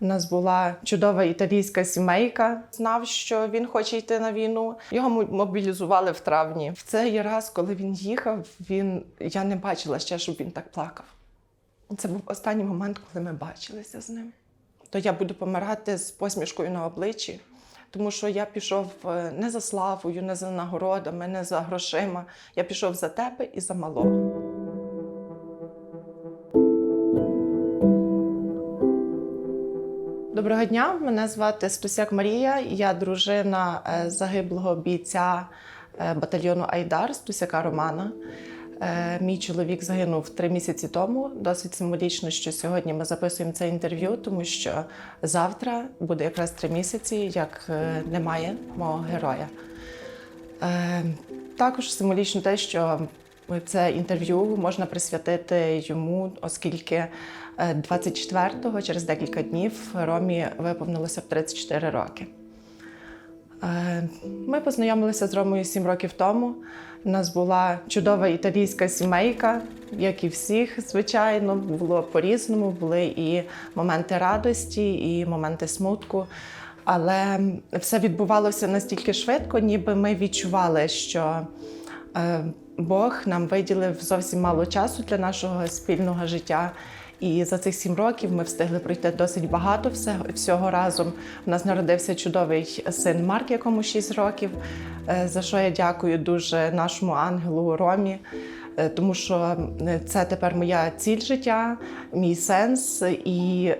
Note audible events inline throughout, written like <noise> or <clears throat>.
У нас була чудова італійська сімейка. Знав, що він хоче йти на війну. Його мо- мобілізували в травні. В цей раз, коли він їхав, він я не бачила ще, щоб він так плакав. Це був останній момент, коли ми бачилися з ним. То я буду помирати з посмішкою на обличчі, тому що я пішов е, не за славою, не за нагородами, не за грошима. Я пішов за тебе і за малого. Доброго дня, мене звати Стусяк Марія. Я дружина е, загиблого бійця е, батальйону Айдар Стусяка Романа. Е, Мій чоловік загинув три місяці тому. Досить символічно, що сьогодні ми записуємо це інтерв'ю, тому що завтра буде якраз три місяці, як немає мого героя. Також символічно те, що це інтерв'ю можна присвятити йому, оскільки 24-го, через декілька днів, Ромі виповнилося б 34 роки. Е, Ми познайомилися з Ромою 7 років тому. У нас була чудова італійська сімейка, як і всіх, звичайно, було по-різному. Були і моменти радості, і моменти смутку. Але все відбувалося настільки швидко, ніби ми відчували, що е, Бог нам виділив зовсім мало часу для нашого спільного життя. І за цих сім років ми встигли пройти досить багато всього, всього разом. У нас народився чудовий син Марк, якому 6 років, е, за що я дякую дуже нашому ангелу Ромі. е, Тому що е, це тепер моя ціль життя, мій сенс і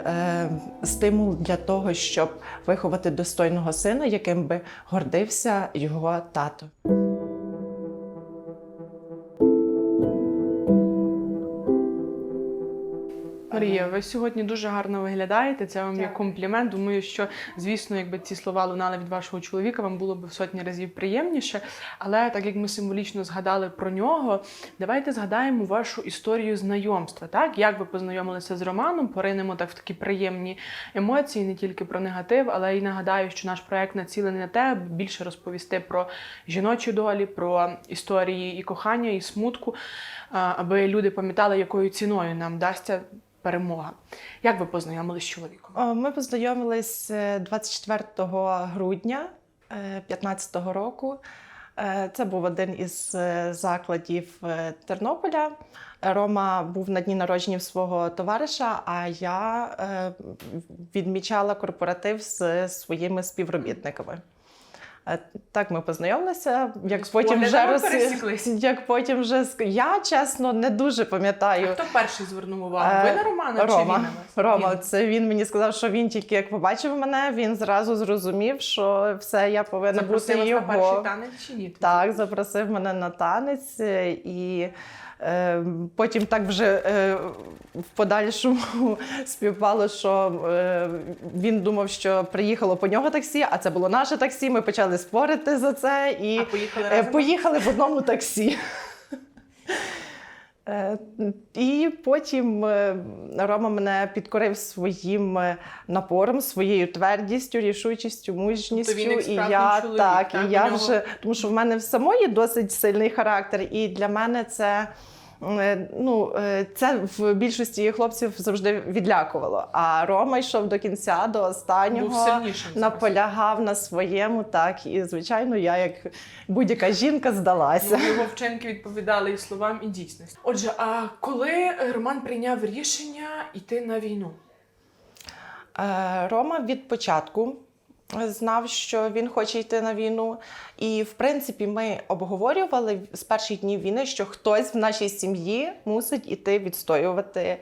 стимул для того, щоб виховати достойного сина, яким би гордився його тато. Марія, ви сьогодні дуже гарно виглядаєте. Це вам є комплімент. Думаю, що звісно, якби ці слова лунали від вашого чоловіка, вам було б в сотні разів приємніше. Але так як ми символічно згадали про нього, давайте згадаємо вашу історію знайомства. Так, як ви познайомилися з Романом, поринемо так в такі приємні емоції, не тільки про негатив, але й нагадаю, що наш проект націлений на те, аби більше розповісти про жіночі долі, про історії і кохання, і смутку, аби люди пам'ятали, якою ціною нам дасться перемога. Як ви познайомились з чоловіком? Ми познайомились е, 24 грудня 2015 року. Е, Це був один із е, закладів е, Тернополя. Рома був на дні народження свого товариша, а я е, відмічала корпоратив з своїми співробітниками. Е, Так ми познайомилися. Як потім вже роз... <laughs> як потім вже я чесно не дуже пам'ятаю. А хто перший звернув увагу? Е, Ви на Романа чи Рома. він на вас? Рома, Він. це він мені сказав, що він тільки як побачив мене, він зразу зрозумів, що все я повинна Запросив бути вас на перший танець чи ні? Так, запросив мене на танець е, і. Е, Потім так вже е, в подальшому <laughs> співпало, що е, він думав, що приїхало по нього таксі, а це було наше таксі. Ми почали спорити за це і поїхали Е? Поїхали в одному таксі. Е, І потім е, Рома мене підкорив своїм е, напором, своєю твердістю, рішучістю, мужністю. Тобто він і я чоловік, так, так? і я вже тому, що в мене в самої досить сильний характер, і для мене це. Е, Ну, е, це в більшості хлопців завжди відлякувало. А Рома йшов до кінця, до останнього сильнішим. наполягав на своєму, так і звичайно, я як будь-яка жінка здалася. Ну, його вчинки відповідали і словам, і дійсності. Отже, а коли Роман прийняв рішення йти на війну? Е, Рома від початку знав, що він хоче йти на війну. І, в принципі, ми обговорювали з перших днів війни, що хтось в нашій сім'ї мусить іти відстоювати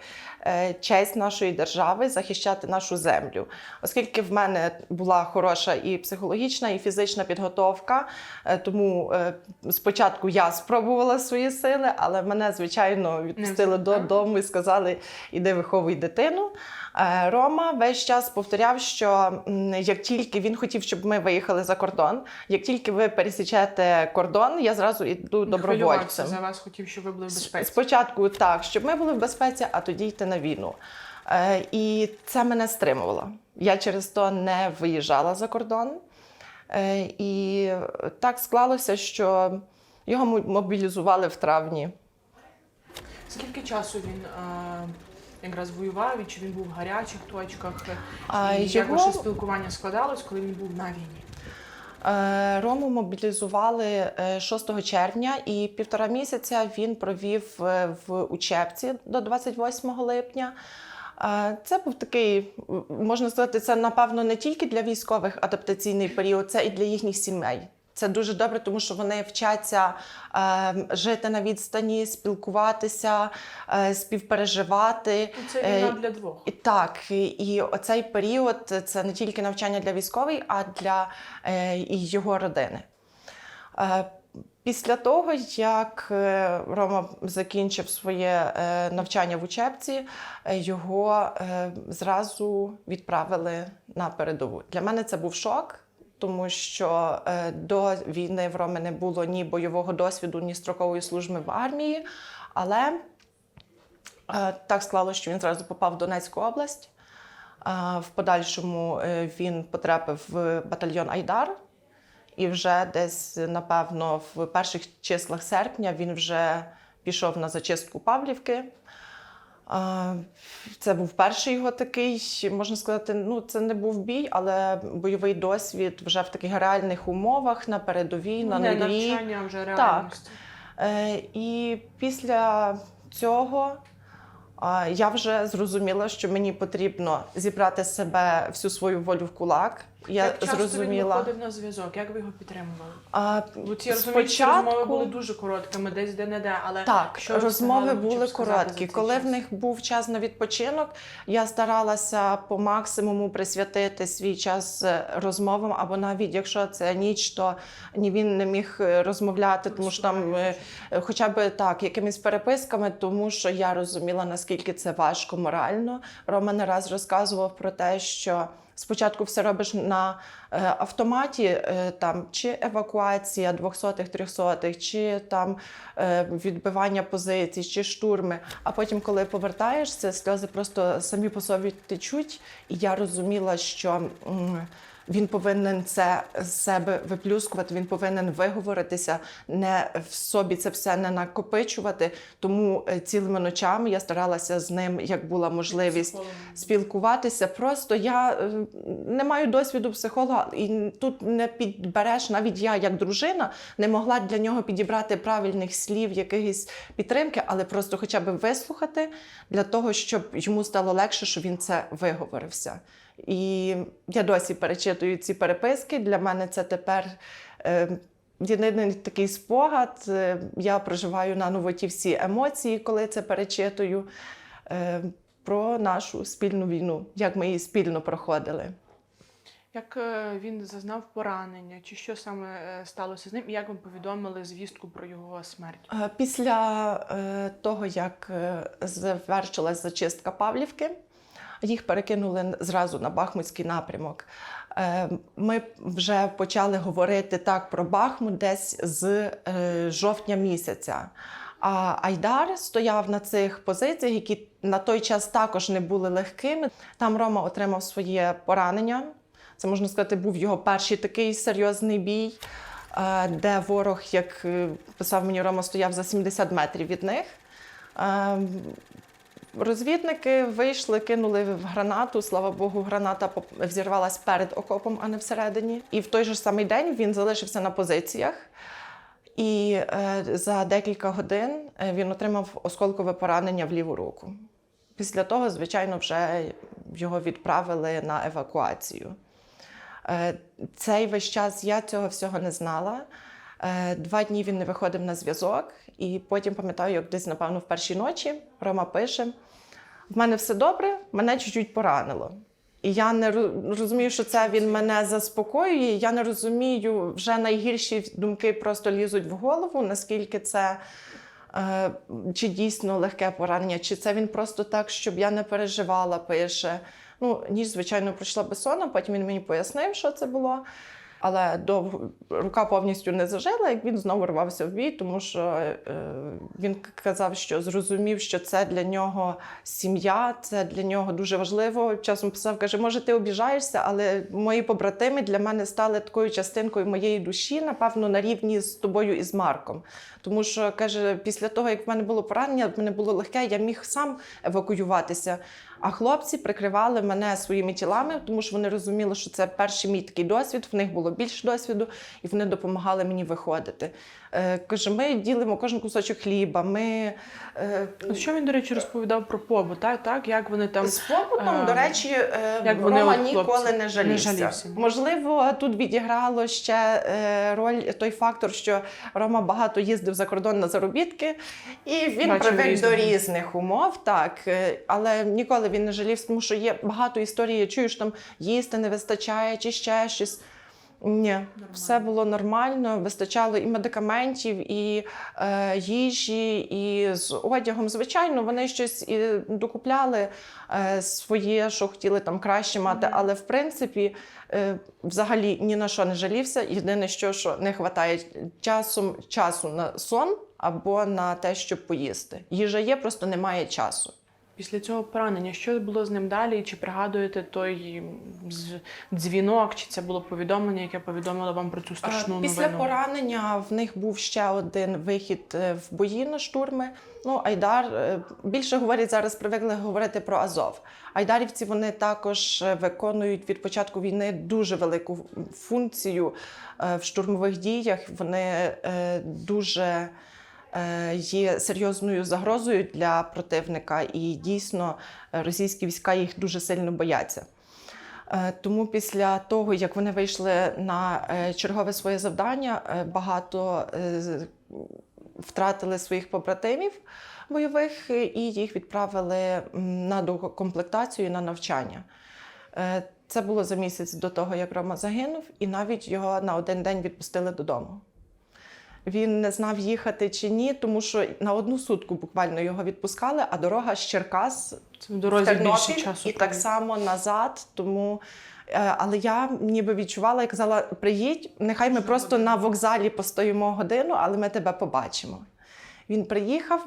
честь нашої держави, захищати нашу землю. Оскільки в мене була хороша і психологічна, і фізична підготовка, е, тому е, спочатку я спробувала свої сили, але мене, звичайно, відпустили додому і сказали: іди виховуй дитину. Е, Рома весь час повторяв, що як тільки він хотів, щоб ми виїхали за кордон, як тільки ви пересічете кордон, я зразу йду добровольцем. за вас, хотів, щоб ви були в безпеці. Спочатку так, щоб ми були в безпеці, а тоді йти на війну. Е, І це мене стримувало. Я через то не виїжджала за кордон. Е, І так склалося, що його мобілізували в травні. Скільки часу він е, якраз воював, і чи він був в гарячих точках? А і як його- ваше спілкування складалось, коли він був на війні? Е, Рому мобілізували е, 6 червня, і півтора місяця він провів е, в учебці до 28 липня. Е, Це був такий, можна сказати, це напевно не тільки для військових адаптаційний період, це і для їхніх сімей. Це дуже добре, тому що вони вчаться е, жити на відстані, спілкуватися, е, співпереживати. Це Е, війна для двох. І Так, і- і оцей період це не тільки навчання для військової, а для е, і його родини. Е, Після того, як е, Рома закінчив своє е, навчання в учебці, е, його е, зразу відправили на передову. Для мене це був шок, тому що е, до війни в Роми не було ні бойового досвіду, ні строкової служби в армії. Але Е, Так склалося, що він зразу попав в Донецьку область. Е, В подальшому він потрапив в батальйон Айдар, і вже десь, напевно, в перших числах серпня він вже пішов на зачистку Павлівки. Це був перший його такий, можна сказати, ну це не був бій, але бойовий досвід вже в таких реальних умовах на передовій, на не нулі. навчання, вже реальність. Е, І після цього я вже зрозуміла, що мені потрібно зібрати себе всю свою волю в кулак. Я Як часто він зрозуміла. виходив на зв'язок? Як ви його підтримували? А, Бо ці розумію, що розмови були дуже короткими, десь де не де, але Так, що розмови були короткі. Коли в них був час на відпочинок, я старалася по максимуму присвятити свій час розмовам, або навіть якщо це ніч, то ні він не міг е, розмовляти, тому що там е, хоча б так, якимись переписками, тому що я розуміла, наскільки це важко морально. Рома не раз розказував про те, що. Спочатку все робиш на е, автоматі, е, там чи евакуація двохсотих, трьохсотих, чи там е, відбивання позицій, чи штурми. А потім, коли повертаєшся, сльози просто самі по собі течуть. І я розуміла, що він повинен це з себе виплюскувати, він повинен виговоритися, не в собі це все не накопичувати. Тому е, цілими ночами я старалася з ним, як була можливість спілкуватися. Просто я е, не маю досвіду психолога, і тут не підбереш, навіть я, як дружина, не могла для нього підібрати правильних слів, якихось підтримки, але просто хоча б вислухати для того, щоб йому стало легше, що він це виговорився. І я досі перечитую ці переписки. Для мене це тепер. Е, Єдиний такий спогад, е, я проживаю на новоті всі емоції, коли це перечитую е, про нашу спільну війну, як ми її спільно проходили. Як він зазнав поранення, чи що саме сталося з ним, і як вам повідомили звістку про його смерть? Після того, як завершилась зачистка Павлівки, їх перекинули зразу на Бахмутський напрямок. Е, Ми вже почали говорити так про Бахмут десь з е, жовтня місяця. А Айдар стояв на цих позиціях, які на той час також не були легкими. Там Рома отримав своє поранення. Це можна сказати, був його перший такий серйозний бій, е, де ворог, як писав мені Рома, стояв за 70 метрів від них. Розвідники вийшли, кинули в гранату. Слава Богу, граната взірвалась перед окопом, а не всередині. І в той же самий день він залишився на позиціях. І е, за декілька годин е, він отримав осколкове поранення в ліву руку. Після того, звичайно, вже його відправили на евакуацію. Е, Цей весь час я цього всього не знала. Два дні він не виходив на зв'язок, і потім пам'ятаю, як десь, напевно, в першій ночі Рома пише: в мене все добре, мене чуть-чуть поранило. І я не розумію, що це він мене заспокоює. Я не розумію, вже найгірші думки просто лізуть в голову, наскільки це е, чи дійсно легке поранення, чи це він просто так, щоб я не переживала, пише. Ну, ніч, звичайно, пройшла без сону, потім він мені пояснив, що це було. Але довго рука повністю не зажила, як він знову рвався в бій, тому що е, він казав, що зрозумів, що це для нього сім'я, це для нього дуже важливо. Часом писав, каже, може, ти обіжаєшся, але мої побратими для мене стали такою частинкою моєї душі, напевно, на рівні з тобою і з Марком. Тому що каже, після того, як в мене було поранення, в мене було легке, я міг сам евакуюватися. А хлопці прикривали мене своїми тілами, тому що вони розуміли, що це перший мій такий досвід. В них було більше досвіду, і вони допомагали мені виходити. Каже, ми ділимо кожен кусочок хліба. Ми е, Що він, до речі, розповідав про побут, так? так? Як вони там. з побутом, е, до речі, е, як Рома от, ніколи хлопці, не жалівся. не жалівся. Можливо, тут відіграло ще е, роль той фактор, що Рома багато їздив за кордон на заробітки, і він Бачив привик різного. до різних умов, так. Але ніколи він не жалівся, тому що є багато історій, я чую, що там їсти не вистачає чи ще щось. Ні, все було нормально, вистачало і медикаментів, і е, їжі, і з одягом. Звичайно, вони щось і докупляли е, своє, що хотіли там краще мати. Але в принципі, е, взагалі ні на що не жалівся. Єдине, що, що не вистачає часом часу на сон або на те, щоб поїсти. Їжа є, просто немає часу. Після цього поранення, що було з ним далі? Чи пригадуєте той дзвінок, чи це було повідомлення, яке повідомило вам про цю страшну А, Після новину? поранення в них був ще один вихід е, в бої на штурми. Ну, Айдар е, більше говорять зараз, привикли говорити про Азов. Айдарівці вони також е, виконують від початку війни дуже велику функцію е, в штурмових діях. Вони е, дуже е, є серйозною загрозою для противника, і дійсно е, російські війська їх дуже сильно бояться. Е, Тому після того, як вони вийшли на е, чергове своє завдання, е, багато е, втратили своїх побратимів бойових е, і їх відправили на докомплектацію на навчання. Е, Це було за місяць до того, як Рома загинув, і навіть його на один день відпустили додому. Він не знав їхати чи ні, тому що на одну сутку буквально його відпускали, а дорога з Черкас в дорозі в більше часу. і так само назад. Тому, е, але я ніби відчувала і казала: приїдь, нехай ми просто на вокзалі постоїмо годину, але ми тебе побачимо. Він приїхав.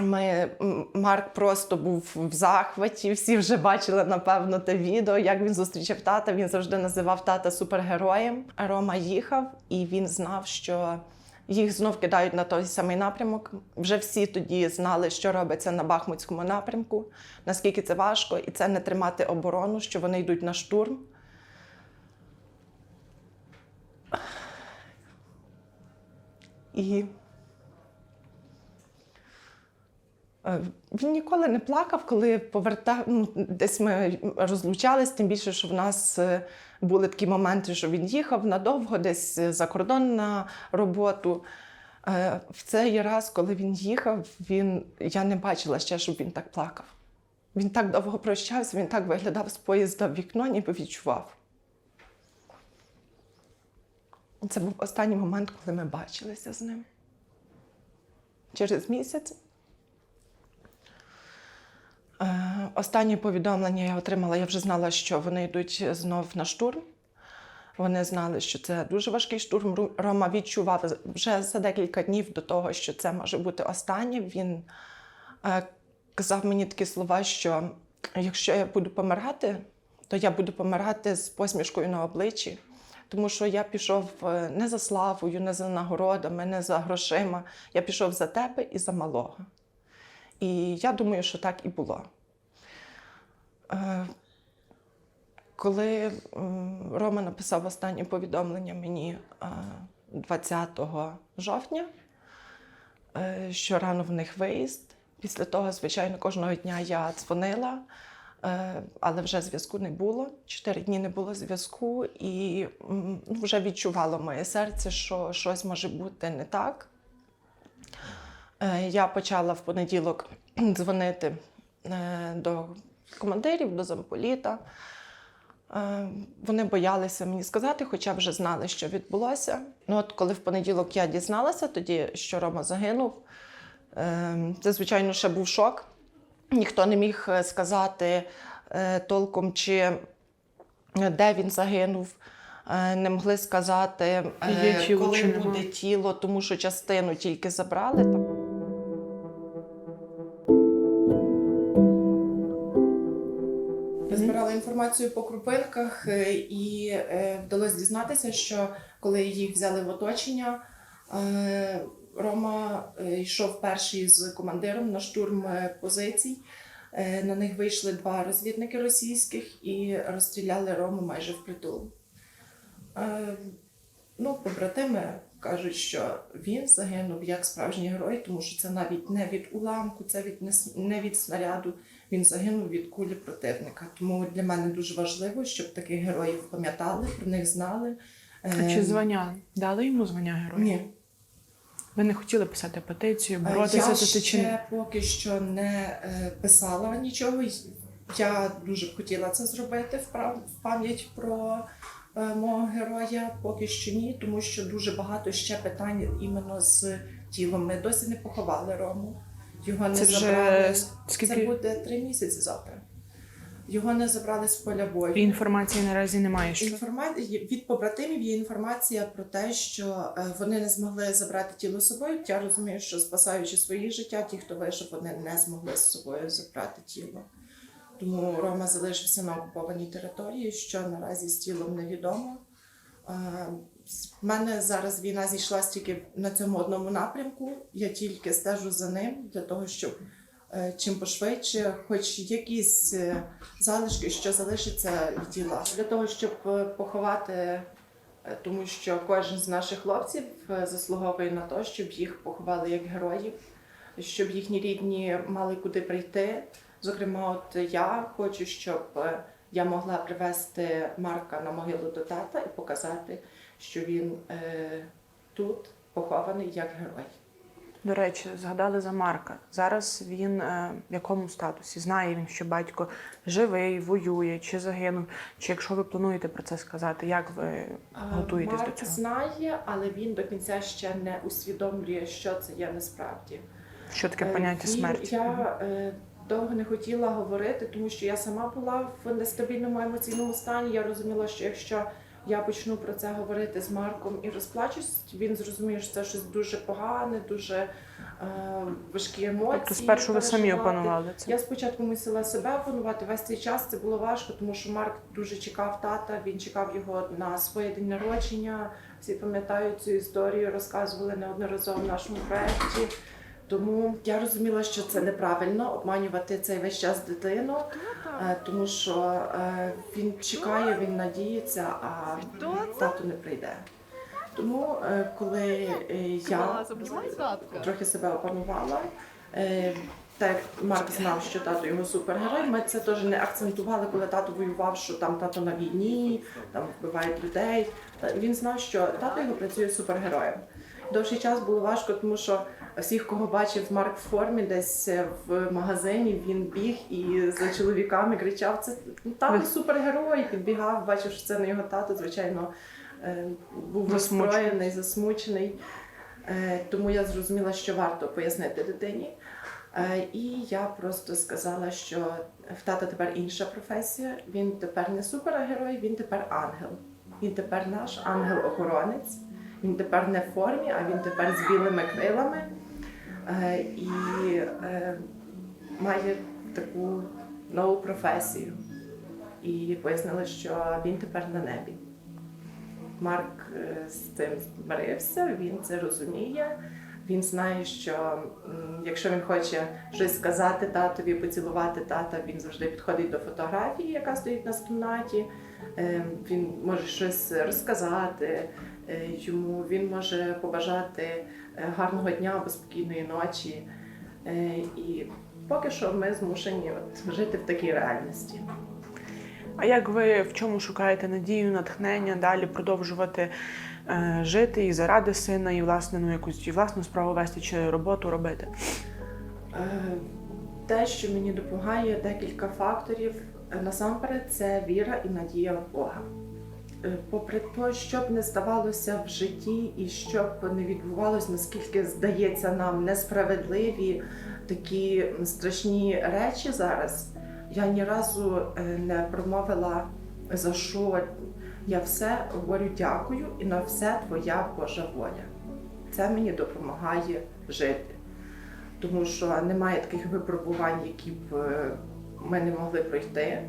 Ми, Марк просто був в захваті. Всі вже бачили, напевно, те відео, як він зустрічав тата. Він завжди називав тата супергероєм. Рома їхав, і він знав, що їх знов кидають на той самий напрямок. Вже всі тоді знали, що робиться на Бахмутському напрямку, наскільки це важко, і це не тримати оборону, що вони йдуть на штурм. І Е, Він ніколи не плакав, коли повертав. Ну, десь ми розлучались, тим більше, що в нас е, були такі моменти, що він їхав надовго, десь е, за кордон на роботу. Е, В цей раз, коли він їхав, він... я не бачила ще, щоб він так плакав. Він так довго прощався, він так виглядав з поїзда в вікно, ніби відчував. Це був останній момент, коли ми бачилися з ним. Через місяць Е, Останнє повідомлення я отримала. Я вже знала, що вони йдуть знов на штурм. Вони знали, що це дуже важкий штурм. Рома відчував вже за декілька днів до того, що це може бути останнє. Він е, казав мені такі слова, що якщо я буду помирати, то я буду помирати з посмішкою на обличчі. Тому що я пішов е, не за славою, не за нагородами, не за грошима. Я пішов за тебе і за малого. І я думаю, що так і було. Е, Коли Рома написав останнє повідомлення мені е, 20 жовтня, е, що рано в них виїзд. Після того, звичайно, кожного дня я дзвонила, е, але вже зв'язку не було. Чотири дні не було зв'язку, і ну, вже відчувало моє серце, що щось може бути не так. Е, Я почала в понеділок <clears throat> дзвонити е, до командирів, до замполіта. Е, Вони боялися мені сказати, хоча вже знали, що відбулося. Ну, от коли в понеділок я дізналася тоді, що Рома загинув, це, звичайно, ще був шок. Ніхто не міг сказати толком, чи де він загинув. не могли сказати, Є коли буде тіло, тому що частину тільки забрали. Інформацію по крупинках е, і е, вдалося дізнатися, що коли їх взяли в оточення, е, Рома йшов перший з командиром на штурм позицій. На них вийшли два розвідники російських і розстріляли Рому майже впритул. Ну, побратими кажуть, що він загинув як справжній герой, тому що це навіть не від уламку, це від не від снаряду. Він загинув від кулі противника. Тому для мене дуже важливо, щоб таких героїв пам'ятали, про них знали. А чи звання? Дали йому звання героя? Ні, Ви не хотіли писати петицію, Е, боротися я за те чи ще поки що не е, писала нічого. Я дуже б хотіла це зробити в в пам'ять про е, мого героя. Поки що ні, тому що дуже багато ще питань іменно з тілом. Ми досі не поховали Рому. Його не Це вже забрали. скільки Це буде три місяці завтра. Його не забрали з поля бою. І інформації наразі немає. Що Інформація від побратимів є інформація про те, що е, вони не змогли забрати тіло з собою. Я розумію, що спасаючи свої життя, ті, хто вийшов, вони не змогли з собою забрати тіло. Тому Рома залишився на окупованій території, що наразі з тілом невідомо. Е, В мене зараз війна зійшла тільки на цьому одному напрямку. Я тільки стежу за ним для того, щоб е, чим пошвидше, хоч якісь е, залишки, що залишиться від тіла, для того, щоб е, поховати, тому що кожен з наших хлопців заслуговує на те, щоб їх поховали як героїв, щоб їхні рідні мали куди прийти. Зокрема, от я хочу, щоб я могла привезти Марка на могилу до тата і показати, що він е, тут похований як герой. до речі, згадали за Марка. Зараз він е, в якому статусі? Знає він, що батько живий, воює, чи загинув? Чи якщо ви плануєте про це сказати, як ви готуєтесь Марк до цього? знає, але він до кінця ще не усвідомлює, що це є насправді. Що таке Е, поняття він- смерті? Я е, довго не хотіла говорити, тому що я сама була в нестабільному емоційному стані. Я розуміла, що якщо я почну про це говорити з Марком і розплачусь, він зрозуміє, що це щось дуже погане, дуже е, важкі емоції. Тобто спершу ви самі опанували це. Я спочатку мусила себе опанувати весь цей час. Це було важко, тому що Марк дуже чекав тата. Він чекав його на своє день народження. Всі пам'ятають цю історію, розказували неодноразово в нашому проєкті. Тому я розуміла, що це неправильно обманювати цей весь час дитину, е, тому що е, він чекає, він надіється, а тато не прийде. Тому, е, коли я трохи себе опанувала. Так Марк знав, що тато його супергерой. Ми це теж не акцентували, коли тато воював, що там тато на війні, там вбивають людей. Він знав, що тато його працює супергероєм. Довший час було важко, тому що всіх, кого бачив Марк в формі, десь е, в магазині, він біг і за чоловіками кричав: це тато супергерой. Підбігав, бачив, що це не його тато, звичайно, е, був розстроєний, засмучений. Е, Тому я зрозуміла, що варто пояснити дитині. І я просто сказала, що в тата тепер інша професія. Він тепер не супергерой, він тепер ангел. Він тепер наш ангел-охоронець. Він тепер не в формі, а він тепер з білими крилами. Е, І е, має таку нову професію. І пояснили, що він тепер на небі. Марк е, з цим змирився, він це розуміє. Він знає, що якщо він хоче щось сказати татові, поцілувати тата, він завжди підходить до фотографії, яка стоїть на кімнаті. Він може щось розказати йому, він може побажати е, гарного дня або спокійної ночі. Е, І поки що ми змушені от жити в такій реальності. А як ви в чому шукаєте надію, натхнення далі продовжувати е, жити і заради сина, і власне ну якусь і власну справу вести чи роботу робити? Е, Те, що мені допомагає, декілька факторів. Е, Насамперед, це віра і надія в Бога. Е, Попри те, що б не ставалося в житті, і що б не відбувалося, наскільки здається нам несправедливі такі страшні речі зараз, я ні разу е, не промовила за що я все говорю дякую і на все твоя Божа воля. Це мені допомагає жити. Тому що немає таких випробувань, які б е, ми не могли пройти.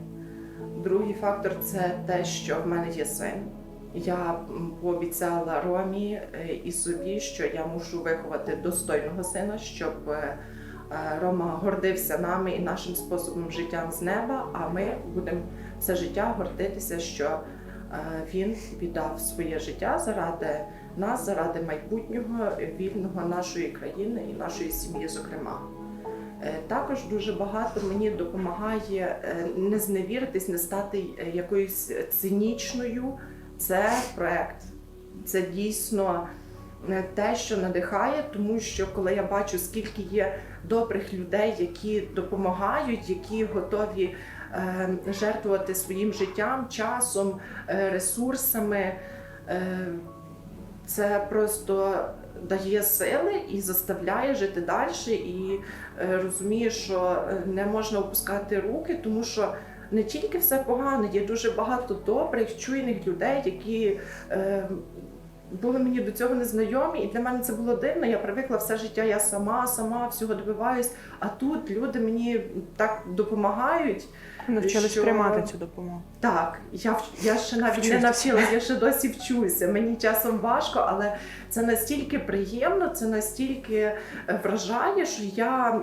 Другий фактор це те, що в мене є син. Я пообіцяла Ромі е, і собі, що я мушу виховати достойного сина, щоб е, е, Рома гордився нами і нашим способом життя з неба. А ми будемо все життя гордитися, що він віддав своє життя заради нас, заради майбутнього вільного нашої країни і нашої сім'ї, зокрема. Е, Також дуже багато мені допомагає е, не зневіритись, не стати е, якоюсь цинічною. Це проект. Це дійсно те, що надихає, тому що коли я бачу, скільки є добрих людей, які допомагають, які готові жертвувати своїм життям, часом, ресурсами. Це просто дає сили і заставляє жити далі, і е, розуміє, що е, не можна опускати руки, тому що не тільки все погано, є дуже багато добрих, чуйних людей, які е, були мені до цього незнайомі, і для мене це було дивно. Я привикла все життя, я сама, сама всього добиваюсь. А тут люди мені так допомагають. Навчились Що- приймати цю допомогу. Так, я, я ще навіть не Вчитися. навчилась, я ще <laughs> досі вчуся. Мені часом важко, але це настільки приємно, це настільки е, вражає, що я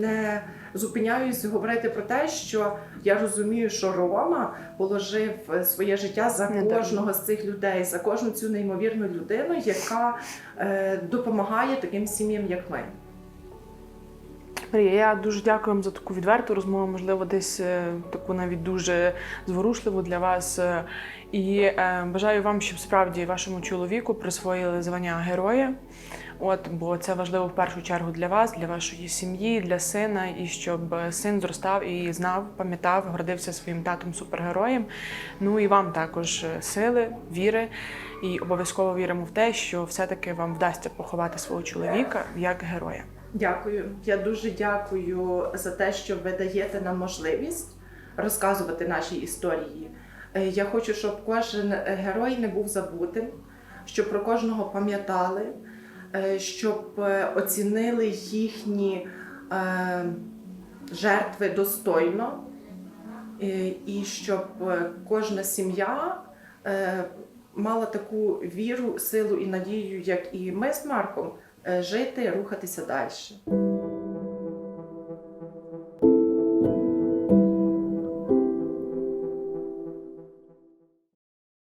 не зупиняюсь говорити про те, що я розумію, що Рома положив е, своє життя за Не так. кожного з цих людей, за кожну цю неймовірну людину, яка е, допомагає таким сім'ям, як ми. Марія, я дуже дякую вам за таку відверту розмову, можливо, десь е, таку навіть дуже зворушливу для вас. Е, І е, бажаю вам, щоб справді вашому чоловіку присвоїли звання героя. От, бо це важливо в першу чергу для вас, для вашої сім'ї, для сина, і щоб син зростав і знав, пам'ятав, гордився своїм татом супергероєм. Ну і вам також сили, віри. І обов'язково віримо в те, що все-таки вам вдасться поховати свого чоловіка як героя. Дякую. Я дуже дякую за те, що ви даєте нам можливість розказувати наші історії. Е, Я хочу, щоб кожен герой не був забутим, щоб про кожного пам'ятали, е, щоб е, оцінили їхні жертви достойно, і щоб кожна сім'я мала таку віру, силу і надію, як і ми з Марком, жити, рухатися далі.